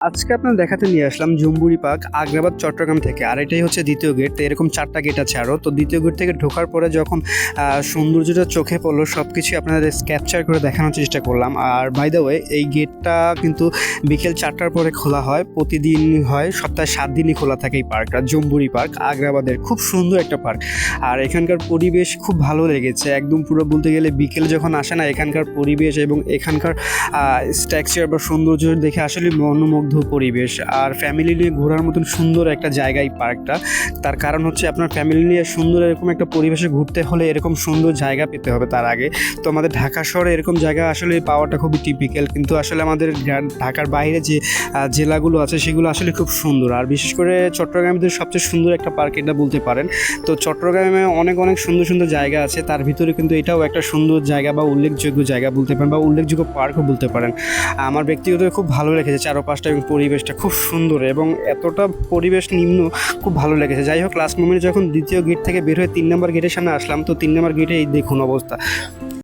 আজকে আপনার দেখাতে নিয়ে আসলাম জম্বুরি পার্ক, আগ্রাবাদ, চট্টগ্রাম থেকে। আর এটাই হচ্ছে দ্বিতীয় গেট তো এরকম চারটা গেট আছে আরও তো দ্বিতীয় গেট থেকে ঢোকার পরে যখন সৌন্দর্যটা চোখে পড়ল সব কিছুই আপনাদের ক্যাপচার করে দেখানোর চেষ্টা করলাম। আর বাই দ্য ওয়ে এই গেটটা কিন্তু বিকেল চারটার পরে খোলা হয়। প্রতিদিন হয়, সপ্তাহে সাত দিনই খোলা থাকে এই পার্কটা জম্বুরি পার্ক, আগ্রাবাদের। খুব সুন্দর একটা পার্ক। আর এখানকার পরিবেশ খুব ভালো লেগেছে। একদম পুরো বলতে গেলে বিকেল যখন আসে না, এখানকার পরিবেশ এবং এখানকার স্ট্রাকচার বা সৌন্দর্য দেখে আসলে মনোমুগ্ধ পরিবেশ আর ফ্যামিলি নিয়ে ঘোরার মতন সুন্দর একটা জায়গা এই পার্কটা তার কারণ হচ্ছে আপনার ফ্যামিলি নিয়ে সুন্দর এরকম একটা পরিবেশে ঘুরতে হলে এরকম সুন্দর জায়গা পেতে হবে তার আগে। তো আমাদের ঢাকা শহরে এরকম জায়গা আসলে পাওয়াটা খুবই টিপিক্যাল কিন্তু আসলে আমাদের ঢাকার বাইরে যে জেলাগুলো আছে সেগুলো আসলে খুব সুন্দর। আর বিশেষ করে চট্টগ্রামের সবচেয়ে সুন্দর একটা পার্ক এটা বলতে পারেন। তো চট্টগ্রামে অনেক অনেক সুন্দর সুন্দর জায়গা আছে, তার ভিতরে কিন্তু এটাও একটা সুন্দর জায়গা বা উল্লেখযোগ্য জায়গা বলতে পারেন বা উল্লেখযোগ্য পার্কও বলতে পারেন। আমার ব্যক্তিগত খুব ভালো লেগেছে, চারপাশটা এবং পরিবেশটা খুব সুন্দর এবং এতটা পরিবেশ নিম্ন খুব ভালো লেগেছে। যাই হোক লাস্ট মোমেন্টে যখন দ্বিতীয় গেট থেকে বের হয়ে তিন নম্বর গেটের সামনে আসলাম, তো তিন নম্বর গেটে এই দেখুন অবস্থা।